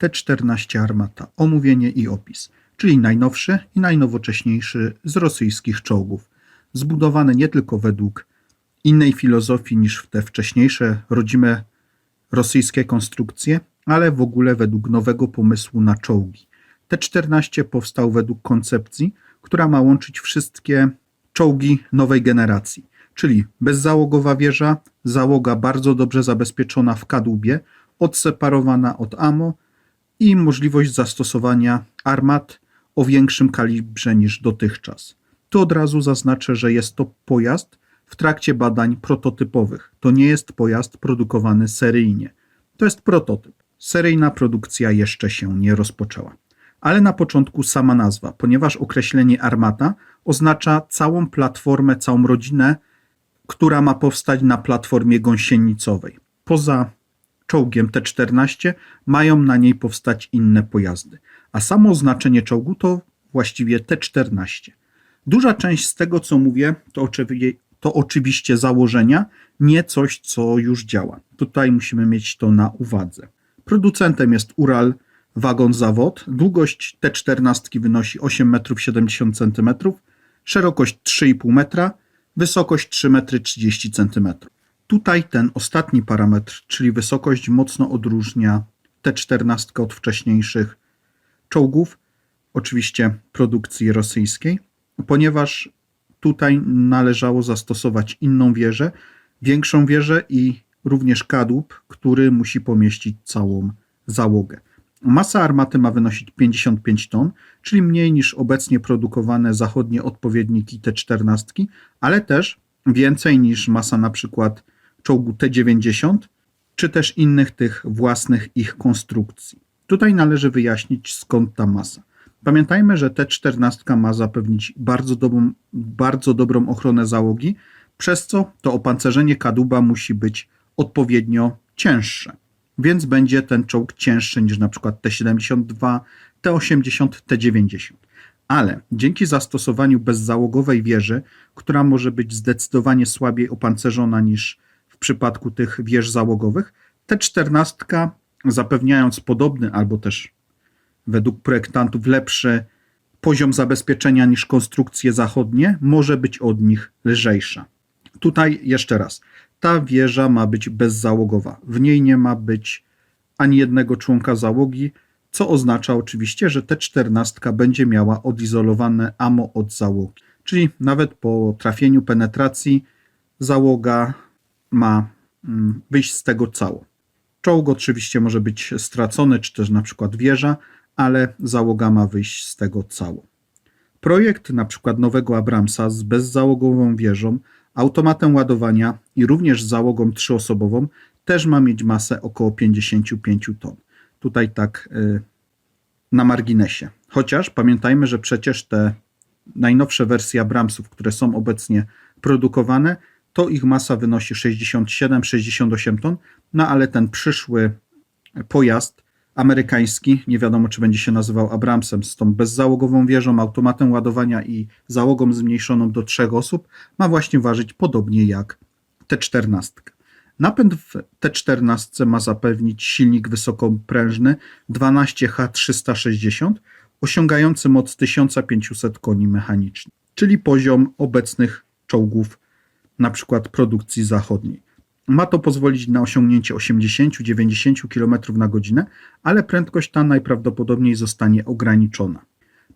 T-14 Armata. Omówienie i opis, czyli najnowszy i najnowocześniejszy z rosyjskich czołgów. Zbudowany nie tylko według innej filozofii niż te wcześniejsze rodzime rosyjskie konstrukcje, ale w ogóle według nowego pomysłu na czołgi. T-14 powstał według koncepcji, która ma łączyć wszystkie czołgi nowej generacji, czyli bezzałogowa wieża, załoga bardzo dobrze zabezpieczona w kadłubie, odseparowana od AMO i możliwość zastosowania armat o większym kalibrze niż dotychczas. Tu od razu zaznaczę, że jest to pojazd w trakcie badań prototypowych. To nie jest pojazd produkowany seryjnie. To jest prototyp. Seryjna produkcja jeszcze się nie rozpoczęła. Ale na początku sama nazwa, ponieważ określenie armata oznacza całą platformę, całą rodzinę, która ma powstać na platformie gąsienicowej. Poza czołgiem T-14 mają na niej powstać inne pojazdy, a samo oznaczenie czołgu to właściwie T-14. Duża część z tego, co mówię, to, to oczywiście założenia, nie coś, co już działa. Tutaj musimy mieć to na uwadze. Producentem jest Ural Wagon Zawod. Długość T14 wynosi 8,70 m, szerokość 3,5 metra, wysokość 3,30 m. Tutaj ten ostatni parametr, czyli wysokość, mocno odróżnia T14 od wcześniejszych czołgów, oczywiście produkcji rosyjskiej, ponieważ tutaj należało zastosować inną wieżę, większą wieżę i również kadłub, który musi pomieścić całą załogę. Masa armaty ma wynosić 55 ton, czyli mniej niż obecnie produkowane zachodnie odpowiedniki T-14, ale też więcej niż masa na przykład czołgu T-90, czy też innych tych własnych ich konstrukcji. Tutaj należy wyjaśnić skąd ta masa. Pamiętajmy, że T-14 ma zapewnić bardzo dobrą, bardzo dobrą ochronę załogi, przez co to opancerzenie kadłuba musi być odpowiednio cięższe. Więc będzie ten czołg cięższy niż na przykład T-72, T-80, T-90. Ale dzięki zastosowaniu bezzałogowej wieży, która może być zdecydowanie słabiej opancerzona niż przypadku tych wież załogowych, T-14 zapewniając podobny albo też według projektantów lepszy poziom zabezpieczenia niż konstrukcje zachodnie, może być od nich lżejsza. Tutaj jeszcze raz, ta wieża ma być bezzałogowa. W niej nie ma być ani jednego członka załogi, co oznacza oczywiście, że T-14 będzie miała odizolowane AMO od załogi. Czyli nawet po trafieniu penetracji załoga ma mm, wyjść z tego cało. Czołg oczywiście może być stracony, czy też na przykład wieża, ale załoga ma wyjść z tego cało. Projekt na przykład nowego Abramsa z bezzałogową wieżą, automatem ładowania i również załogą trzyosobową też ma mieć masę około 55 ton. Tutaj tak y, na marginesie. Chociaż pamiętajmy, że przecież te najnowsze wersje Abramsów, które są obecnie produkowane, to ich masa wynosi 67-68 ton, no ale ten przyszły pojazd amerykański, nie wiadomo czy będzie się nazywał Abramsem, z tą bezzałogową wieżą, automatem ładowania i załogą zmniejszoną do trzech osób, ma właśnie ważyć podobnie jak T-14. Napęd w T-14 ma zapewnić silnik wysokoprężny 12H360, osiągający moc 1500 koni mechanicznych, czyli poziom obecnych czołgów na przykład produkcji zachodniej. Ma to pozwolić na osiągnięcie 80-90 km na godzinę, ale prędkość ta najprawdopodobniej zostanie ograniczona.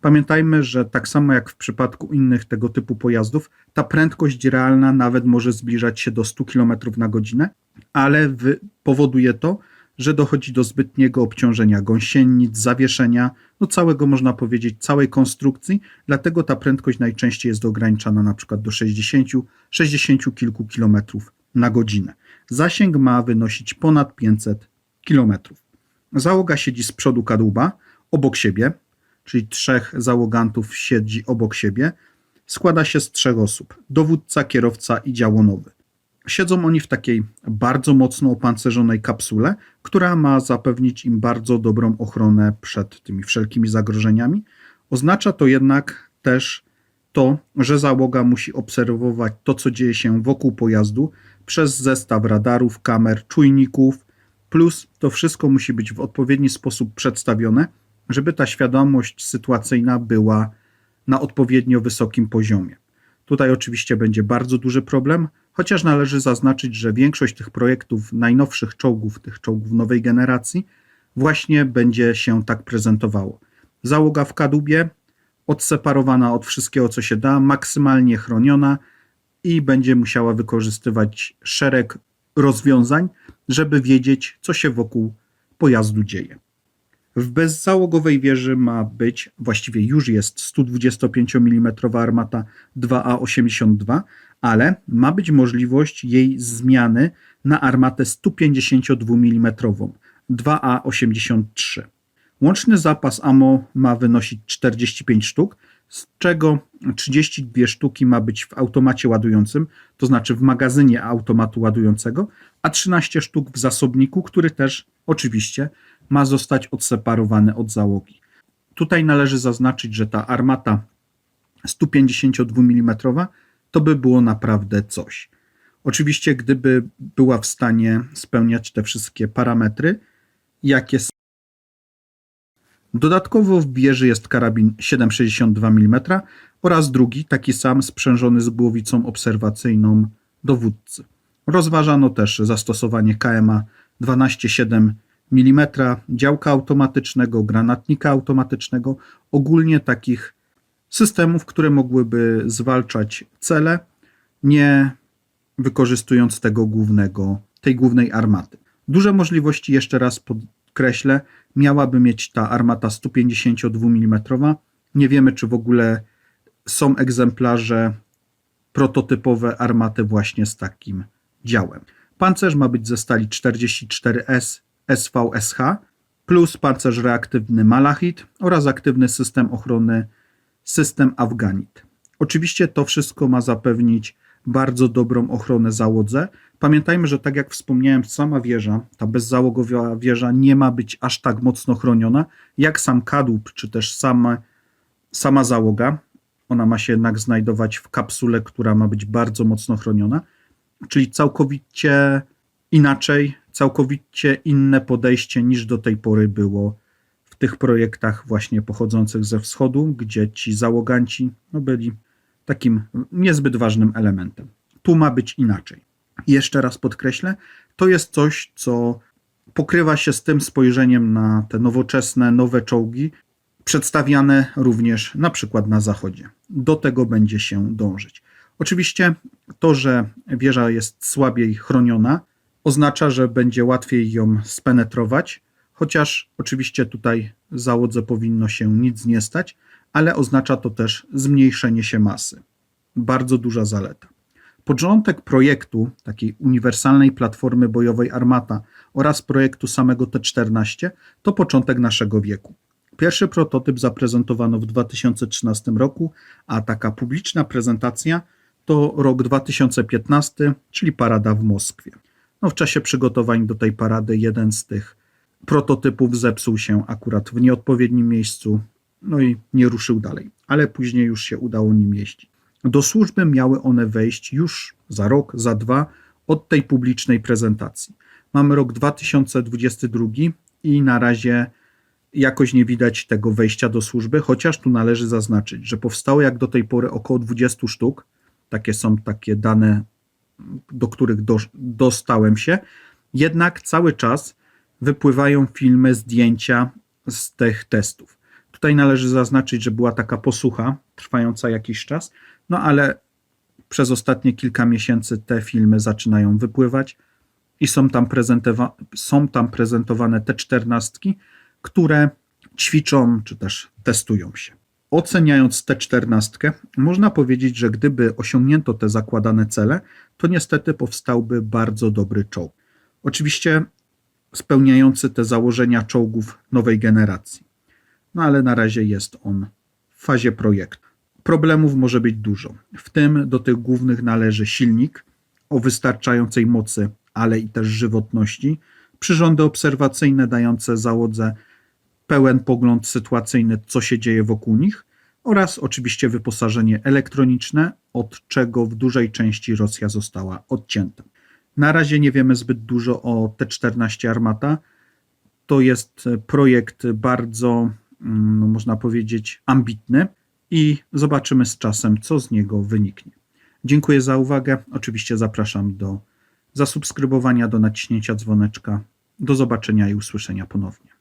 Pamiętajmy, że tak samo jak w przypadku innych tego typu pojazdów, ta prędkość realna nawet może zbliżać się do 100 km na godzinę, ale powoduje to, że dochodzi do zbytniego obciążenia gąsienic, zawieszenia, no całego można powiedzieć, całej konstrukcji, dlatego ta prędkość najczęściej jest ograniczana na przykład do 60, 60 kilku kilometrów na godzinę. Zasięg ma wynosić ponad 500 km. Załoga siedzi z przodu kadłuba, obok siebie, czyli trzech załogantów siedzi obok siebie. Składa się z trzech osób: dowódca, kierowca i działonowy. Siedzą oni w takiej bardzo mocno opancerzonej kapsule, która ma zapewnić im bardzo dobrą ochronę przed tymi wszelkimi zagrożeniami. Oznacza to jednak też to, że załoga musi obserwować to, co dzieje się wokół pojazdu przez zestaw radarów, kamer, czujników, Plus to wszystko musi być w odpowiedni sposób przedstawione, żeby ta świadomość sytuacyjna była na odpowiednio wysokim poziomie. Tutaj oczywiście będzie bardzo duży problem, chociaż należy zaznaczyć, że większość tych projektów najnowszych czołgów, tych czołgów nowej generacji, właśnie będzie się tak prezentowało. Załoga w kadłubie, odseparowana od wszystkiego, co się da, maksymalnie chroniona i będzie musiała wykorzystywać szereg rozwiązań, żeby wiedzieć, co się wokół pojazdu dzieje. W bezzałogowej wieży ma być, właściwie już jest 125 mm armata 2A82, ale ma być możliwość jej zmiany na armatę 152 mm 2A83. Łączny zapas AMO ma wynosić 45 sztuk, z czego 32 sztuki ma być w automacie ładującym, to znaczy w magazynie automatu ładującego, a 13 sztuk w zasobniku, który też oczywiście ma zostać odseparowany od załogi. Tutaj należy zaznaczyć, że ta armata 152 mm to by było naprawdę coś. Oczywiście, gdyby była w stanie spełniać te wszystkie parametry, jakie są. Dodatkowo w wieży jest karabin 7,62 mm oraz drugi, taki sam, sprzężony z głowicą obserwacyjną dowódcy. Rozważano też zastosowanie KMA 12,7 mm, działka automatycznego, granatnika automatycznego, ogólnie takich systemów, które mogłyby zwalczać cele, nie wykorzystując tego głównego, tej głównej armaty. Duże możliwości, jeszcze raz podkreślę, miałaby mieć ta armata 152 mm. Nie wiemy, czy w ogóle są egzemplarze prototypowe armaty właśnie z takim działem. Pancerz ma być ze stali 44S SVSH plus pancerz reaktywny Malachit oraz aktywny system ochrony system Afganit. Oczywiście to wszystko ma zapewnić bardzo dobrą ochronę załodze. Pamiętajmy, że tak jak wspomniałem, sama wieża, ta bezzałogowa wieża nie ma być aż tak mocno chroniona, jak sam kadłub, czy też sama, sama załoga. Ona ma się jednak znajdować w kapsule, która ma być bardzo mocno chroniona, czyli całkowicie inaczej, całkowicie inne podejście niż do tej pory było w tych projektach właśnie pochodzących ze wschodu, gdzie ci załoganci no, byli takim niezbyt ważnym elementem. Tu ma być inaczej. Jeszcze raz podkreślę, to jest coś, co pokrywa się z tym spojrzeniem na te nowoczesne, nowe czołgi, przedstawiane również na przykład na zachodzie. Do tego będzie się dążyć. Oczywiście to, że wieża jest słabiej chroniona, oznacza, że będzie łatwiej ją spenetrować, chociaż oczywiście tutaj załodze powinno się nic nie stać, ale oznacza to też zmniejszenie się masy. Bardzo duża zaleta. Początek projektu takiej uniwersalnej platformy bojowej Armata oraz projektu samego T-14 to początek naszego wieku. Pierwszy prototyp zaprezentowano w 2013 roku, a taka publiczna prezentacja to rok 2015, czyli parada w Moskwie. No, w czasie przygotowań do tej parady jeden z tych prototypów zepsuł się akurat w nieodpowiednim miejscu, no i nie ruszył dalej, ale później już się udało nim jeździć. Do służby miały one wejść już za rok, za dwa od tej publicznej prezentacji. Mamy rok 2022 i na razie jakoś nie widać tego wejścia do służby, chociaż tu należy zaznaczyć, że powstało jak do tej pory około 20 sztuk. Takie są takie dane, do których do, dostałem się. Jednak cały czas wypływają filmy, zdjęcia z tych testów. Tutaj należy zaznaczyć, że była taka posłucha trwająca jakiś czas, no ale przez ostatnie kilka miesięcy te filmy zaczynają wypływać i są tam, są tam prezentowane te czternastki, które ćwiczą czy też testują się. Oceniając tę czternastkę, można powiedzieć, że gdyby osiągnięto te zakładane cele, to niestety powstałby bardzo dobry czołg. Oczywiście spełniający te założenia czołgów nowej generacji. No ale na razie jest on w fazie projektu. Problemów może być dużo. W tym do tych głównych należy silnik o wystarczającej mocy, ale i też żywotności, przyrządy obserwacyjne dające załodze pełen pogląd sytuacyjny, co się dzieje wokół nich, oraz oczywiście wyposażenie elektroniczne, od czego w dużej części Rosja została odcięta. Na razie nie wiemy zbyt dużo o T-14 Armata. To jest e, projekt bardzo, mm, no można powiedzieć, ambitny i zobaczymy z czasem, co z niego wyniknie. Dziękuję za uwagę. Oczywiście zapraszam do zasubskrybowania, do naciśnięcia dzwoneczka. Do zobaczenia i usłyszenia ponownie.